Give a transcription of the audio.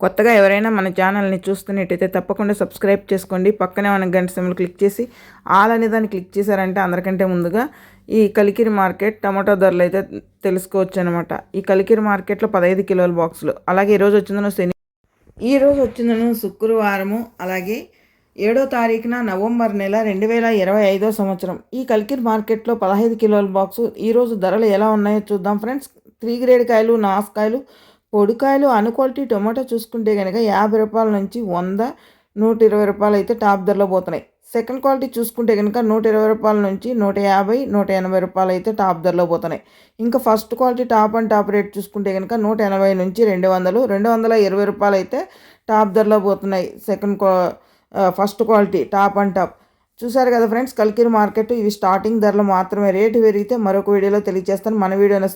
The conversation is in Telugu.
కొత్తగా ఎవరైనా మన ఛానల్ని చూస్తున్నట్టయితే తప్పకుండా సబ్స్క్రైబ్ చేసుకోండి. పక్కనే మన గంట సింబల్ క్లిక్ చేసి ఆల్ అనే దాన్ని క్లిక్ చేశారంటే అందరికంటే ముందుగా ఈ కలికిరి మార్కెట్ టమాటో ధరలు అయితే తెలుసుకోవచ్చు అనమాట ఈ కలికిరి మార్కెట్లో పదహైదు కిలోల బాక్సులు. అలాగే ఈరోజు వచ్చిందను శని ఈరోజు వచ్చిందను శుక్రవారము. అలాగే ఏడో తారీఖున నవంబర్ నెల రెండు వేల ఇరవై ఐదో సంవత్సరం. ఈ కలికిరి మార్కెట్లో పదహైదు కిలోల బాక్సు. ఈరోజు ధరలు ఎలా ఉన్నాయో చూద్దాం. ఫ్రెండ్స్ త్రీ గ్రేడ్ కాయలు నాసుకాయలు పొడికాయలు అను క్వాలిటీ టొమాటో చూసుకుంటే కనుక యాభై రూపాయల నుంచి వంద నూట ఇరవై రూపాయలు అయితే టాప్ ధరలో పోతున్నాయి. సెకండ్ క్వాలిటీ చూసుకుంటే కనుక నూట ఇరవై రూపాయల నుంచి నూట యాభై నూట ఎనభై రూపాయలు అయితే టాప్ ధరలో పోతున్నాయి. ఇంకా first quality top and top rate చూసుకుంటే కనుక నూట ఎనభై నుంచి రెండు వందలు రెండు వందల ఇరవై రూపాయలు అయితే టాప్ ధరలో పోతున్నాయి second క్వా first quality top and top. చూసారు కదా ఫ్రెండ్స్ కల్కీర్ మార్కెట్ ఇవి స్టార్టింగ్ ధరలు మాత్రమే. రేటు పెరిగితే మరొక వీడియోలో తెలియజేస్తాను. మన వీడియోలో